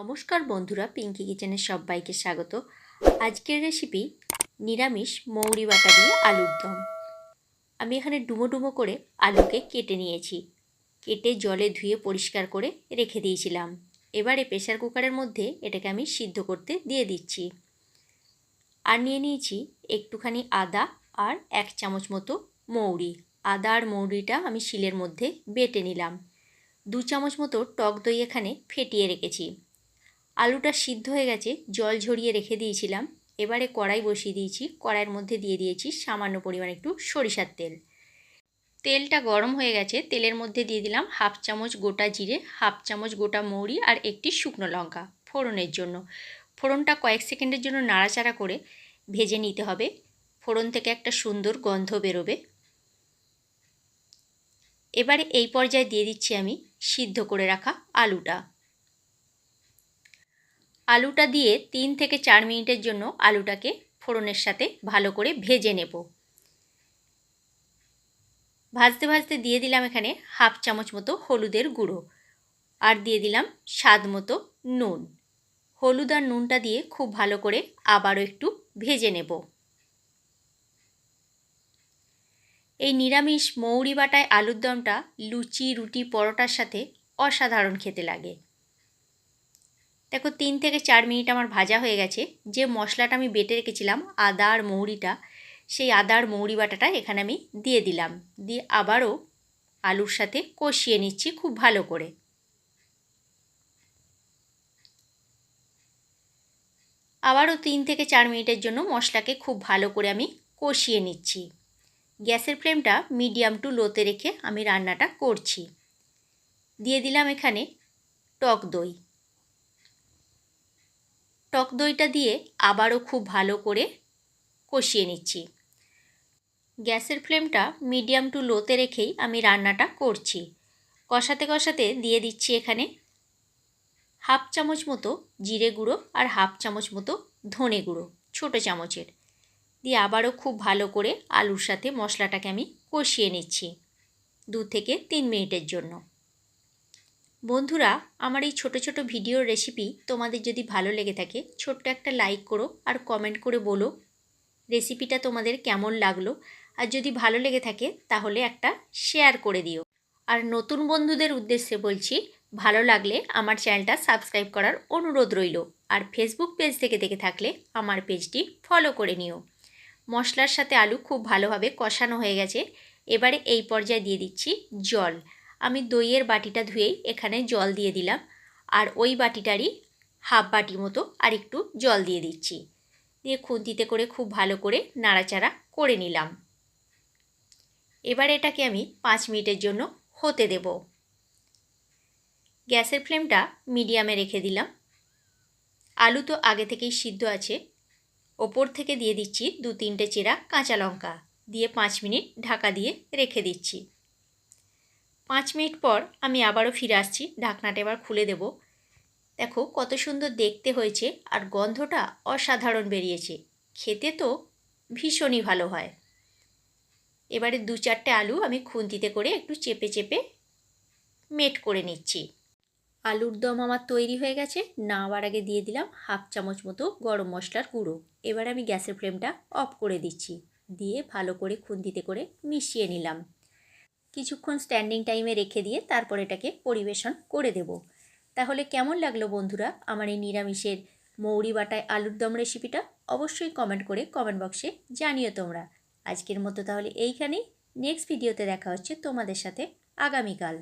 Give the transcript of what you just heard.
নমস্কার বন্ধুরা পিঙ্কি কিচেনের সবাইকে স্বাগত। আজকের রেসিপি নিরামিষ মৌরি বাটা দিয়ে আলুর দম। আমি এখানে ডুমো ডুমো করে আলুকে কেটে নিয়েছি। কেটে জলে ধুয়ে পরিষ্কার করে রেখে দিয়েছিলাম। এবারে প্রেসার কুকারের মধ্যে এটাকে আমি সিদ্ধ করতে দিয়ে দিচ্ছি। আর নিয়ে নিয়েছি একটুখানি আদা আর এক চামচ মতো মৌরি। আদা আর মৌরিটা আমি শিলের মধ্যে বেটে নিলাম। দু চামচ মতো টক দই এখানে ফেটিয়ে রেখেছি। আলুটা সিদ্ধ হয়ে গেছে, জল ঝরিয়ে রেখে দিয়েছিলাম। এবারে কড়াই বসিয়ে দিয়েছি, কড়াইয়ের মধ্যে দিয়ে দিয়েছি সামান্য পরিমাণ একটু সরিষার তেল। তেলটা গরম হয়ে গেছে, তেলের মধ্যে দিয়ে দিলাম হাফ চামচ গোটা জিরে, হাফ চামচ গোটা মৌরি আর একটি শুকনো লঙ্কা ফোড়নের জন্য। ফোড়নটা কয়েক সেকেন্ডের জন্য নাড়াচাড়া করে ভেজে নিতে হবে। ফোড়ন থেকে একটা সুন্দর গন্ধ বেরোবে। এবারে এই পর্যায়ে দিয়ে দিচ্ছি আমি সিদ্ধ করে রাখা আলুটা। আলুটা দিয়ে তিন থেকে চার মিনিটের জন্য আলুটাকে ফোড়নের সাথে ভালো করে ভেজে নেব। ভাজতে ভাজতে দিয়ে দিলাম এখানে হাফ চামচ মতো হলুদের গুঁড়ো আর দিয়ে দিলাম স্বাদ মতো নুন। হলুদ আর নুনটা দিয়ে খুব ভালো করে আবারও একটু ভেজে নেব। এই নিরামিষ মৌরি বাটায় আলুর দমটা লুচি, রুটি, পরোটার সাথে অসাধারণ খেতে লাগে। দেখো, তিন থেকে চার মিনিট আমার ভাজা হয়ে গেছে। যে মশলাটা আমি বেটে রেখেছিলাম, আদা আর মৌরিটা, সেই আদা আর মৌরি বাটাটা এখানে আমি দিয়ে দিলাম। দিয়ে আবারও আলুর সাথে কষিয়ে নিচ্ছি খুব ভালো করে। আবারও তিন থেকে চার মিনিটের জন্য মশলাকে খুব ভালো করে আমি কষিয়ে নিচ্ছি। গ্যাসের ফ্লেমটা মিডিয়াম টু লোতে রেখে আমি রান্নাটা করছি। দিয়ে দিলাম এখানে টক দই। টক দইটা দিয়ে আবারও খুব ভালো করে কষিয়ে নিচ্ছি। গ্যাসের ফ্লেমটা মিডিয়াম টু লোতে রেখেই আমি রান্নাটা করছি। কষাতে কষাতে দিয়ে দিচ্ছি এখানে হাফ চামচ মতো জিরে গুঁড়ো আর হাফ চামচ মতো ধনে গুঁড়ো, ছোটো চামচের। দিয়ে আবারও খুব ভালো করে আলুর সাথে মশলাটাকে আমি কষিয়ে নিচ্ছি দু থেকে তিন মিনিটের জন্য। বন্ধুরা, আমার এই ছোট ছোট ভিডিওর রেসিপি তোমাদের যদি ভালো লেগে থাকে, ছোট্ট একটা লাইক করো আর কমেন্ট করে বলো রেসিপিটা তোমাদের কেমন লাগল। আর যদি ভালো লেগে থাকে, তাহলে একটা শেয়ার করে দিও। আর নতুন বন্ধুদের উদ্দেশ্যে বলছি, ভালো লাগলে আমার চ্যানেলটা সাবস্ক্রাইব করার অনুরোধ রইল। আর ফেসবুক পেজ থেকে দেখে থাকলে আমার পেজটি ফলো করে নিও। মশলার সাথে আলু খুব ভালোভাবে কষানো হয়ে গেছে। এবারে এই পর্যায়ে দিয়ে দিচ্ছি জল। আমি দইয়ের বাটিটা ধুয়েই এখানে জল দিয়ে দিলাম। আর ওই বাটিটারই হাফ বাটি মতো আর একটু জল দিয়ে দিচ্ছি। দিয়ে খুন্তিতে করে খুব ভালো করে নাড়াচাড়া করে নিলাম। এবার এটাকে আমি পাঁচ মিনিটের জন্য হতে দেব। গ্যাসের ফ্লেমটা মিডিয়ামে রেখে দিলাম। আলু তো আগে থেকেই সিদ্ধ আছে। ওপর থেকে দিয়ে দিচ্ছি দু তিনটে চেরা কাঁচা লঙ্কা। দিয়ে পাঁচ মিনিট ঢাকা দিয়ে রেখে দিচ্ছি। পাঁচ মিনিট পর আমি আবারও ফিরে আসছি। ঢাকনাটা এবার খুলে দেব। দেখো, কত সুন্দর দেখতে হয়েছে আর গন্ধটা অসাধারণ বেরিয়েছে। খেতে তো ভীষণই ভালো হয়। এবারে দু চারটে আলু আমি খুন্তিতে করে একটু চেপে চেপে মেট করে নিচ্ছি। আলুর দম আমার তৈরি হয়ে গেছে। নাওয়ার আগে দিয়ে দিলাম হাফ চামচ মতো গরম মশলার গুঁড়ো। এবার আমি গ্যাসের ফ্লেমটা অফ করে দিচ্ছি। দিয়ে ভালো করে খুন্তিতে করে মিশিয়ে নিলাম। কিছুক্ষণ স্ট্যান্ডিং টাইমে রেখে দিয়ে তারপর এটাকে পরিবেশন করে দেব। তাহলে কেমন লাগল বন্ধুরা আমার এই নিরামিষের মৌরি বাটায় আলুর দম রেসিপিটা অবশ্যই কমেন্ট করে কমেন্ট বক্সে জানিও তোমরা। আজকের মতো তাহলে এইখানেই। নেক্সট ভিডিওতে দেখা হচ্ছে তোমাদের সাথে আগামীকাল।